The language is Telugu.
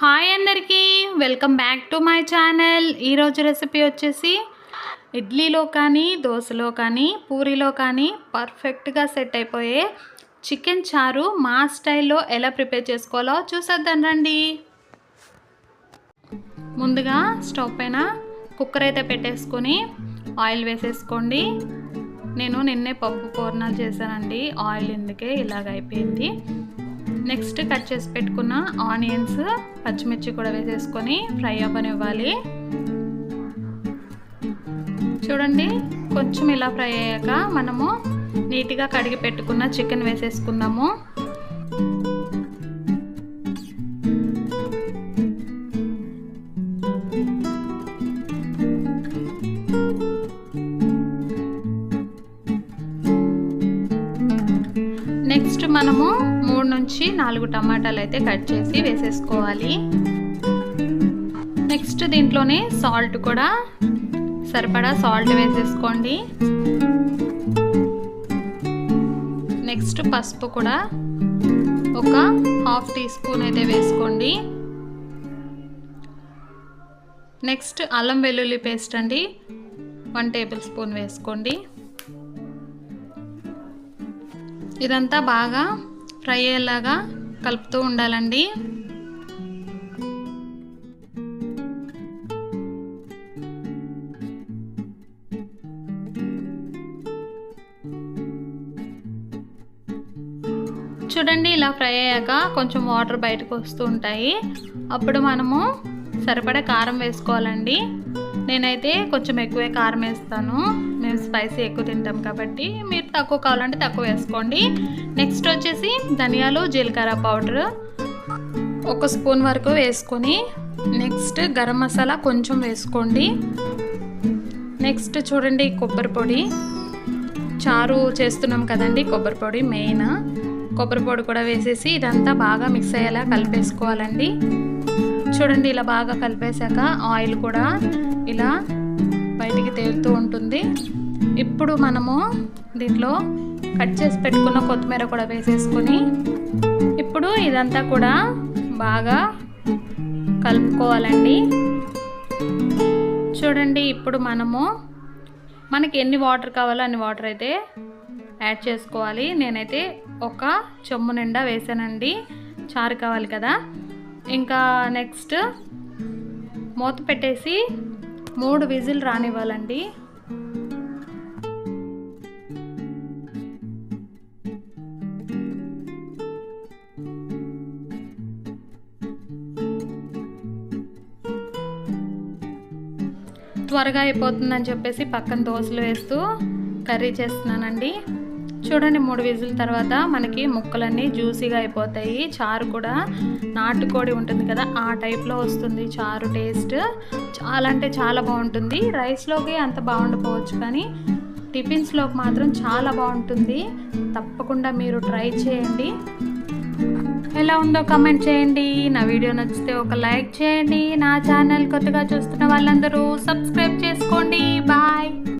హాయ్ అందరికీ welcome back to my channel. ఈరోజు రెసిపీ వచ్చేసి ఇడ్లీలో కానీ దోశలో కానీ పూరీలో కానీ పర్ఫెక్ట్గా సెట్ అయిపోయే చికెన్ చారు మా స్టైల్లో ఎలా ప్రిపేర్ చేసుకోవాలో చూసేద్దాం రండి. ముందుగా స్టవ్ పైన కుక్కర్ అయితే పెట్టేసుకొని ఆయిల్ వేసేసుకోండి. నేను నిన్నే పప్పు పూర్ణాలు చేశానండి. ఆయిల్ ఎందుకే ఇలాగ అయిపోయింది. నెక్స్ట్ కట్ చేసి పెట్టుకున్న ఆనియన్స్ పచ్చిమిర్చి కూడా వేసేసుకొని ఫ్రై అవ్వనివ్వాలి. చూడండి కొంచెం ఇలా ఫ్రై అయ్యాక మనము నీట్గా కడిగి పెట్టుకున్న చికెన్ వేసేసుకున్నాము నెక్స్ట్ మనము మూడు నుంచి నాలుగు టమాటాలు అయితే కట్ చేసి వేసేసుకోవాలి. నెక్స్ట్ దీంట్లోనే సాల్ట్ కూడా సరిపడా సాల్ట్ వేసేసుకోండి. నెక్స్ట్ పసుపు కూడా ఒక హాఫ్ టీ స్పూన్ అయితే వేసుకోండి. నెక్స్ట్ అల్లం వెల్లుల్లి పేస్ట్ అండి వన్ టేబుల్ స్పూన్ వేసుకోండి. ఇదంతా బాగా ఫ్రై అయ్యేలాగా కలుపుతూ ఉండాలండి. చూడండి ఇలా ఫ్రై అయ్యాక కొంచెం వాటర్ బయటకు వస్తూ ఉంటాయి. అప్పుడు మనము సరిపడా కారం వేసుకోవాలండి. నేనైతే కొంచెం ఎక్కువే కారం వేస్తాను. మేము స్పైసీ ఎక్కువ తింటాం కాబట్టి మీరు తక్కువ కావాలంటే తక్కువ వేసుకోండి. నెక్స్ట్ వచ్చేసి ధనియాలు జీలకర్ర పౌడర్ ఒక స్పూన్ వరకు వేసుకొని నెక్స్ట్ గరం మసాలా కొంచెం వేసుకోండి. నెక్స్ట్ చూడండి కొబ్బరి పొడి. చారు చేస్తున్నాం కదండి కొబ్బరి పొడి మెయిన్. కొబ్బరి పొడి కూడా వేసేసి ఇదంతా బాగా మిక్స్ అయ్యేలా కలిపేసుకోవాలండి. చూడండి ఇలా బాగా కలిపేశాక ఆయిల్ కూడా ఇలా బయటికి తేలుతూ ఉంటుంది. ఇప్పుడు మనము దీంట్లో కట్ చేసి పెట్టుకున్న కొత్తిమీర కూడా వేసేసుకొని ఇప్పుడు ఇదంతా కూడా బాగా కలుపుకోవాలండి. చూడండి ఇప్పుడు మనము మనకి ఎన్ని వాటర్ కావాలో అన్ని వాటర్ అయితే యాడ్ చేసుకోవాలి. నేనైతే ఒక చెమ్ము నిండా వేసానండి. చారు కావాలి కదా. ఇంకా నెక్స్ట్ మూత పెట్టేసి మూడు విజిల్ రానివ్వాలండి. త్వరగా అయిపోతుందని చెప్పేసి పక్కన దోశలు వేస్తూ కర్రీ చేస్తున్నానండి. చూడండి మూడు విజిల్ తర్వాత మనకి ముక్కలన్నీ జ్యూసీగా అయిపోతాయి. చారు కూడా నాటుకోడి ఉంటుంది కదా ఆ టైప్లో వస్తుంది చారు టేస్ట్. చాలా అంటే చాలా బాగుంటుంది. రైస్లోకి అంత బాగుండకపోవచ్చు కానీ టిఫిన్స్లోకి మాత్రం చాలా బాగుంటుంది. తప్పకుండా మీరు ట్రై చేయండి. ఎలా ఉందో కమెంట్ చేయండి. నా వీడియో నచ్చితే ఒక లైక్ చేయండి. నా ఛానల్ కొత్తగా చూస్తున్న వాళ్ళందరూ సబ్స్క్రైబ్ చేసుకోండి. బాయ్.